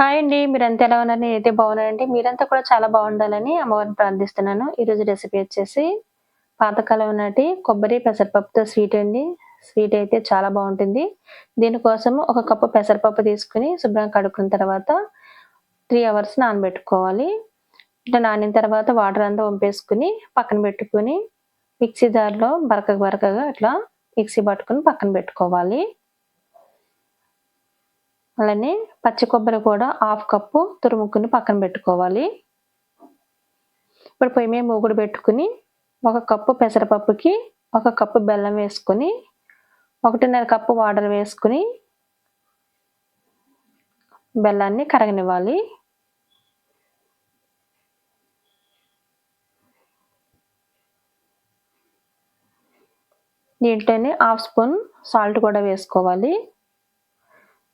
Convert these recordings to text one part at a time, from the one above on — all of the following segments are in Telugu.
హాయ్ అండి మీరంతా ఎలా ఉన్నారు? నేనైతే బాగున్నానండి. మీరంతా కూడా చాలా బాగుండాలని అమ్మవారిని ప్రార్థిస్తున్నాను. ఈరోజు రెసిపీ వచ్చేసి పాతకాలం నాటి కొబ్బరి పెసరపప్పుతో స్వీట్ అండి. స్వీట్ అయితే చాలా బాగుంటుంది. దీనికోసం ఒక కప్పు పెసరపప్పు తీసుకుని శుభ్రంగా కడుక్కున్న తర్వాత త్రీ అవర్స్ నానబెట్టుకోవాలి. ఇట్లా నానిన తర్వాత వాటర్ అంతా వంపేసుకుని పక్కన పెట్టుకుని మిక్సీ జార్లో బరక బరకగా ఇట్లా మిక్సీ పట్టుకుని పక్కన పెట్టుకోవాలి. అలానే పచ్చి కొబ్బరి కూడా హాఫ్ కప్పు తురుముకుని పక్కన పెట్టుకోవాలి. ఇప్పుడు పొయ్యి మీద మూగుడు పెట్టుకుని ఒక కప్పు పెసరపప్పుకి ఒక కప్పు బెల్లం వేసుకొని ఒకటిన్నర కప్పు వాటర్ వేసుకుని బెల్లాన్ని కరగనివ్వాలి. దీంట్లోనే హాఫ్ స్పూన్ సాల్ట్ కూడా వేసుకోవాలి.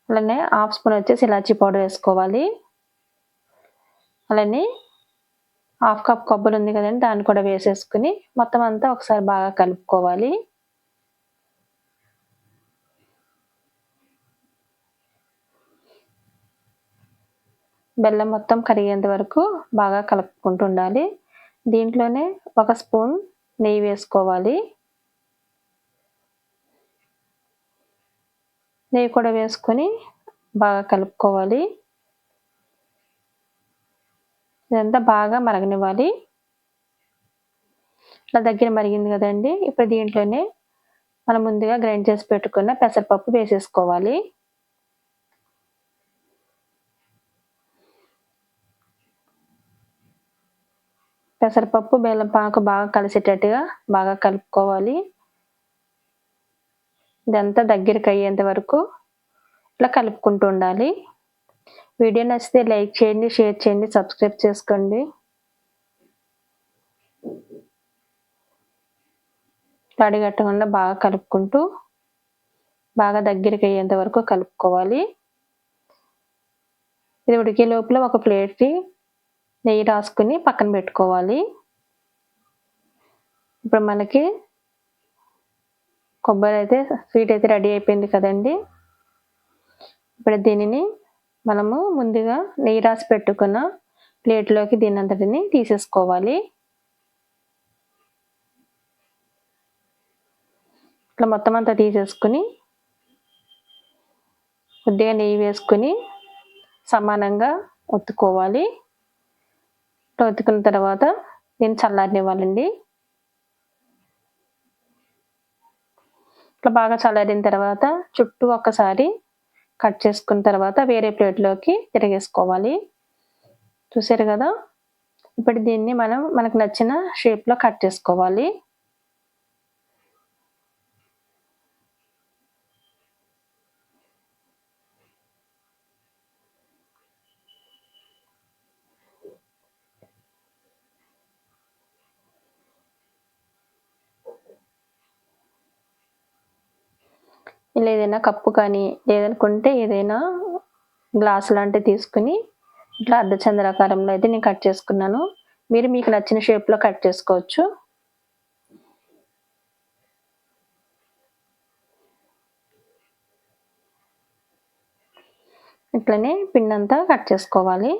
అలానే హాఫ్ స్పూన్ వచ్చేసి ఇలాచీ పౌడర్ వేసుకోవాలి. అలానే హాఫ్ కప్ కొబ్బరి ఉంది కదండి దాన్ని కూడా వేసేసుకుని మొత్తం అంతా ఒకసారి బాగా కలుపుకోవాలి. బెల్లం మొత్తం కరిగేంత వరకు బాగా కలుపుకుంటూ ఉండాలి. దీంట్లోనే ఒక స్పూన్ నెయ్యి వేసుకోవాలి. నెయ్యి కూడా వేసుకొని బాగా కలుపుకోవాలి. ఇదంతా బాగా మరగనివ్వాలి. ఇలా దగ్గర మరిగింది కదండి. ఇప్పుడు దీంట్లోనే మనం ముందుగా గ్రైండ్ చేసి పెట్టుకున్న పెసరపప్పు వేసేసుకోవాలి. పెసరపప్పు బెల్లం పాకు బాగా కలిసేటట్టుగా బాగా కలుపుకోవాలి. ఇదంతా దగ్గరికి అయ్యేంత వరకు ఇట్లా కలుపుకుంటూ ఉండాలి. వీడియో నచ్చితే లైక్ చేయండి షేర్ చేయండి సబ్స్క్రైబ్ చేసుకోండి. తడిగట్టకుండా బాగా కలుపుకుంటూ బాగా దగ్గరికి అయ్యేంత వరకు కలుపుకోవాలి. ఇది ఉడికే లోపల ఒక ప్లేట్కి నెయ్యి రాసుకుని పక్కన పెట్టుకోవాలి. ఇప్పుడు మనకి కొబ్బరి అయితే స్వీట్ అయితే రెడీ అయిపోయింది కదండి. ఇప్పుడు దీనిని మనము ముందుగా నెయ్యి రాసి పెట్టుకున్న ప్లేట్లోకి దీని అంతటిని తీసేసుకోవాలి. ఇట్లా మొత్తం అంతా తీసేసుకుని కొద్దిగా నెయ్యి వేసుకుని సమానంగా ఒత్తుకోవాలి. ఒత్తుకున్న తర్వాత దీన్ని చల్లారనివ్వాలండి. ఇట్లా బాగా చల్లారిన తర్వాత చుట్టూ ఒక్కసారి కట్ చేసుకున్న తర్వాత వేరే ప్లేట్లోకి తిరిగేసుకోవాలి. చూసారు కదా? ఇప్పుడు దీన్ని మనం మనకు నచ్చిన షేప్లో కట్ చేసుకోవాలి. ఇలా ఏదైనా కప్పు కానీ లేదనుకుంటే ఏదైనా గ్లాస్ లాంటివి తీసుకుని ఇట్లా అర్ధచంద్రాకారంలో అయితే నేను కట్ చేసుకున్నాను. మీరు మీకు నచ్చిన షేప్లో కట్ చేసుకోవచ్చు. ఇట్లనే పిండంతా కట్ చేసుకోవాలి.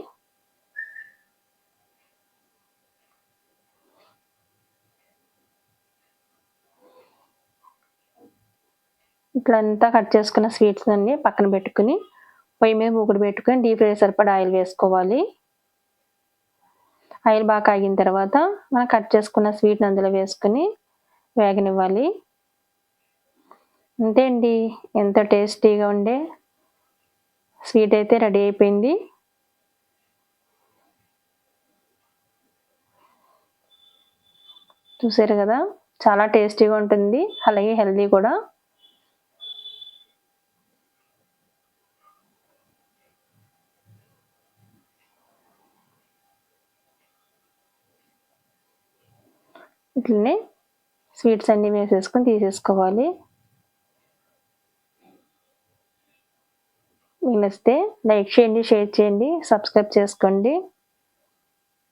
ఇట్లంతా కట్ చేసుకున్న స్వీట్స్ అన్ని పక్కన పెట్టుకుని పొయ్యి మీద మూకుడు పెట్టుకుని డీప్ ఫ్రై సరిపడా ఆయిల్ వేసుకోవాలి. ఆయిల్ బాగా కాగిన తర్వాత మనం కట్ చేసుకున్న స్వీట్ని అందులో వేసుకుని వేగనివ్వాలి. అంతే అండి. ఎంత టేస్టీగా ఉండే స్వీట్ అయితే రెడీ అయిపోయింది. చూసారు కదా? చాలా టేస్టీగా ఉంటుంది. అలాగే హెల్దీ కూడా. ఇట్లనే స్వీట్స్ అన్నీ వేసేసుకొని తీసేసుకోవాలి. మీకు నచ్చితే లైక్ చేయండి షేర్ చేయండి సబ్స్క్రైబ్ చేసుకోండి.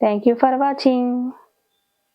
Thank you for watching